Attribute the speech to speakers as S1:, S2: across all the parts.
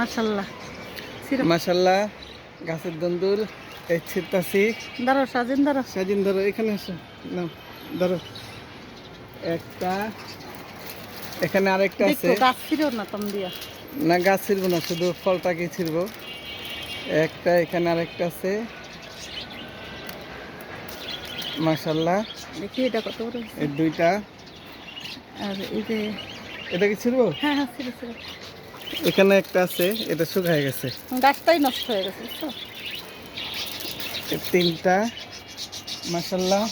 S1: মাশাল্লাহ
S2: গাছের দন্দুল এই
S1: সাজিন দাঁড়ো
S2: সাজিন ধরো এখানে আসো। না ধরো একটা এখানে আরেকটা আছে।
S1: গাছ না তম দিয়া।
S2: না গাছ ছিড়বো না শুধু ফলটাকে ছিড়বো। একটা এখানে আরেকটা আছে। মাসাল্লাহ
S1: দেখি এটা কত বড়
S2: এই দুইটা।
S1: আর এই যে
S2: এটা কি ছিড়বো?
S1: হ্যাঁ হ্যাঁ
S2: এখানে একটা আছে এটা শুকায় গেছে।
S1: গাছটাই নষ্ট হয়ে গেছে
S2: তিনটা মাসাল্লাহ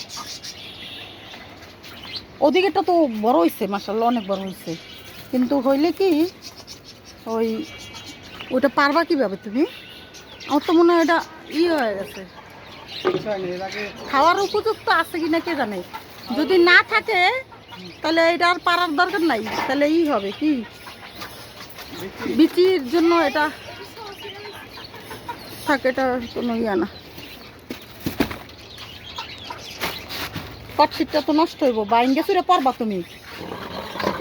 S1: ওদিকেটা তো বড় হয়েছে মাসাল্লাহ অনেক বড় হয়েছে কিন্তু হইলে কি ওই ওটা পারবা কীভাবে তুমি? আমার তো মনে হয় এটা ই হয়ে গেছে। খাওয়ার উপযুক্ত আছে কিনা কে জানে? যদি না থাকে তাহলে এটা আর পারার দরকার নাই তাহলে ই হবে কি? বিচির জন্য এটা থাকে এটা কোনো ইয়া না। কটশিটটা তো নষ্ট হইব বাইন গেছে রে পারবা তুমি।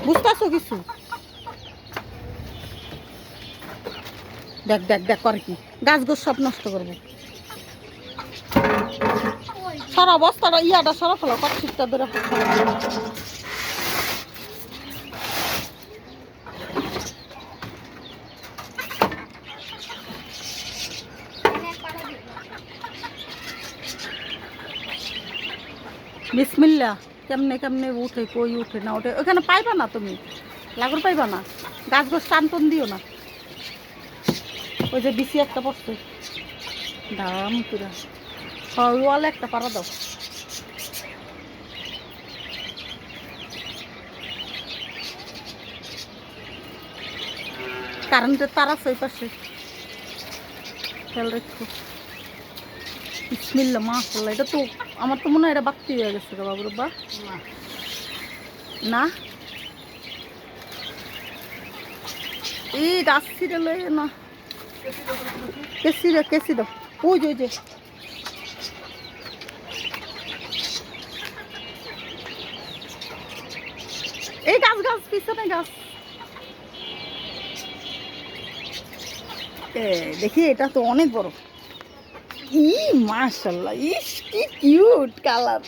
S1: বুঝতেছো কিছু? দেখ দেখ দেখ, করে কি? গাছ গোছ সব নষ্ট করব। সারা বস্তাটা ইয়াটা সারা ফেলো কটশিটটা ধরে বিসমিল্লা কেমনে কেমনে উঠে, কই উঠে না ওঠে ওখানে পাইবা না তুমি? লাগর পাইবা না? গাছ গাছ টানটন দিও না? ওই যে বিসি একটা পড়ছে। দাম পুরা। হয়, ওয়ালে একটা পারা দাও। কারেন্টের তার আছে ওই পাশে। খেয়াল রেখো। বিসমিল্লা মাশাল্লাহ এটা তো আমার তো মনে হয় এটা বাক্তি হয়ে গেছে গো বাবুর বা না? এই গাছ ছিঁড়ে লয়ে না। কেসি রে, কেসি দাও ওই যে ওই যে। এই গাছ গাছ, পিছনে গাছ। দেখি, এটা তো অনেক বড়। ই মাশাল্লাহ ইস কি কিউট কালার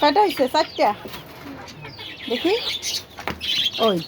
S1: কয়টা হয়েছে চারটা। দেখি। ওই।